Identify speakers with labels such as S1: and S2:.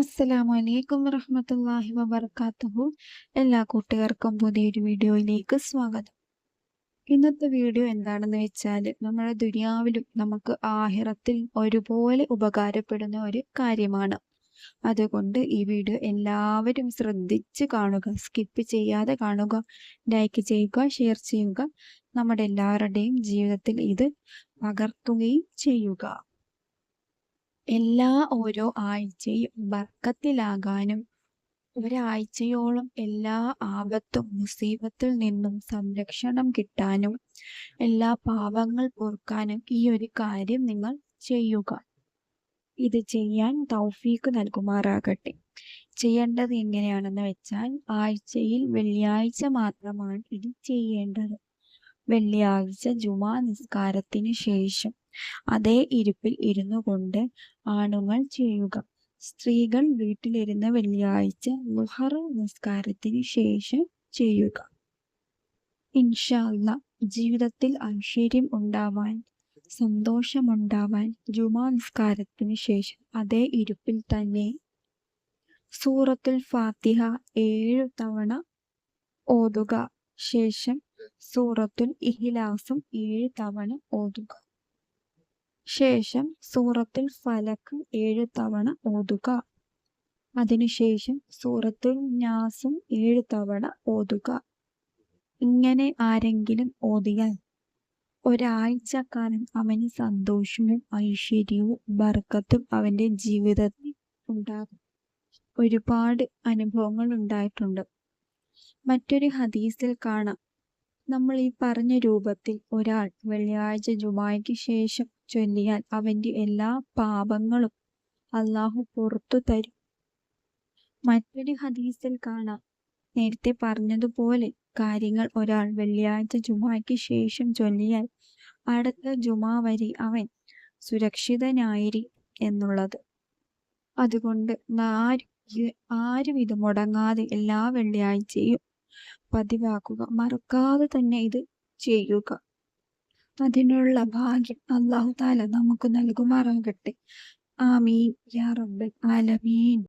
S1: അസ്സലാമു അലൈക്കും വറഹമത്തല്ലാഹി വബർക്കാത്തുഹു. എല്ലാ കൂട്ടുകാർക്കും പുതിയൊരു വീഡിയോയിലേക്ക് സ്വാഗതം. ഇന്നത്തെ വീഡിയോ എന്താണെന്ന് വെച്ചാൽ നമ്മുടെ ദുനിയാവിലും നമുക്ക് ആഹിറത്തിൽ ഒരുപോലെ ഉപകാരപ്പെടുന്ന ഒരു കാര്യമാണ്. അതുകൊണ്ട് ഈ വീഡിയോ എല്ലാവരും ശ്രദ്ധിച്ച് കാണുക സ്കിപ്പ് ചെയ്യാതെ കാണുക ലൈക്ക് ചെയ്യുക ഷെയർ ചെയ്യുക. നമ്മുടെ എല്ലാവരുടെയും ജീവിതത്തിൽ ഇത് പകർത്തുകയും ചെയ്യുക. എല്ലാ ഓരോ ആഴ്ചയും ബർക്കത്തിലാകാനും ഒരാഴ്ചയോളം എല്ലാ ആപത്തും മുസീബത്തിൽ നിന്നും സംരക്ഷണം കിട്ടാനും എല്ലാ പാപങ്ങൾ പൊറുക്കാനും ഈ ഒരു കാര്യം നിങ്ങൾ ചെയ്യുക. ഇത് ചെയ്യാൻ തൗഫീക്ക് നൽകുമാറാകട്ടെ. ചെയ്യേണ്ടത് എങ്ങനെയാണെന്ന് വെച്ചാൽ ആഴ്ചയിൽ വെള്ളിയാഴ്ച മാത്രമാണ് ഇത് ചെയ്യേണ്ടത്. വെള്ളിയാഴ്ച ജുമാ നിസ്കാരത്തിന് ശേഷം അതേ ഇരിപ്പിൽ ഇരുന്നു കൊണ്ട് ആണുങ്ങൾ ചെയ്യുക. സ്ത്രീകൾ വീട്ടിലിരുന്ന് വെള്ളിയാഴ്ച ലുഹർ നിസ്കാരത്തിന് ശേഷം ചെയ്യുക. ഇൻഷാല്ല ജീവിതത്തിൽ ഐശ്വര്യം ഉണ്ടാവാൻ സന്തോഷമുണ്ടാവാൻ ജുമാ നിസ്കാരത്തിന് ശേഷം അതേ ഇരിപ്പിൽ തന്നെ സൂറത്തുൽ ഫാത്തിഹ ഏഴു തവണ ഓതുക. ശേഷം സൂറത്തുൽ ഇഹിലാസും ഏഴ് തവണ ഓതുക. ശേഷം സൂറത്തിൽ ഫലക്ക് ഏഴ് തവണ ഓതുക. അതിനുശേഷം സൂറത്തിൽ ഞാസും ഏഴ് തവണ ഓതുക. ഇങ്ങനെ ആരെങ്കിലും ഓതിയാൽ ഒരാഴ്ച കാലം അവന് സന്തോഷവും ഐശ്വര്യവും ബർക്കത്തും അവന്റെ ജീവിതത്തിൽ ഉണ്ടാകും. ഒരുപാട് അനുഭവങ്ങൾ ഉണ്ടായിട്ടുണ്ട്. മറ്റൊരു ഹദീസിൽ കാണാം. നമ്മൾ ഈ പറഞ്ഞ രൂപത്തിൽ ഒരാൾ വെള്ളിയാഴ്ച ജുമായ്ക്ക് ശേഷം ചൊല്ലിയാൽ അവന്റെ എല്ലാ പാപങ്ങളും അള്ളാഹു പുറത്തു തരും. മറ്റൊരു ഹദീസിൽ കാണാം. നേരത്തെ പറഞ്ഞതുപോലെ കാര്യങ്ങൾ ഒരാൾ വെള്ളിയാഴ്ച ജുമായ്ക്ക് ശേഷം ചൊല്ലിയാൽ അടുത്ത ജുമാ വരെ അവൻ സുരക്ഷിതനായിരി എന്നുള്ളത്. അതുകൊണ്ട് ആരും ആരും ഇത് മുടങ്ങാതെ എല്ലാ വെള്ളിയാഴ്ചയും പതിവാക്കുക. മറക്കാതെ തന്നെ ഇത് ചെയ്യുക. അതിനുള്ള ഭാഗ്യം അള്ളാഹു താല നമുക്ക് നൽകുമാറാകട്ടെ. ആമീൻ. യാ റബ്ബൽ ആലമീൻ.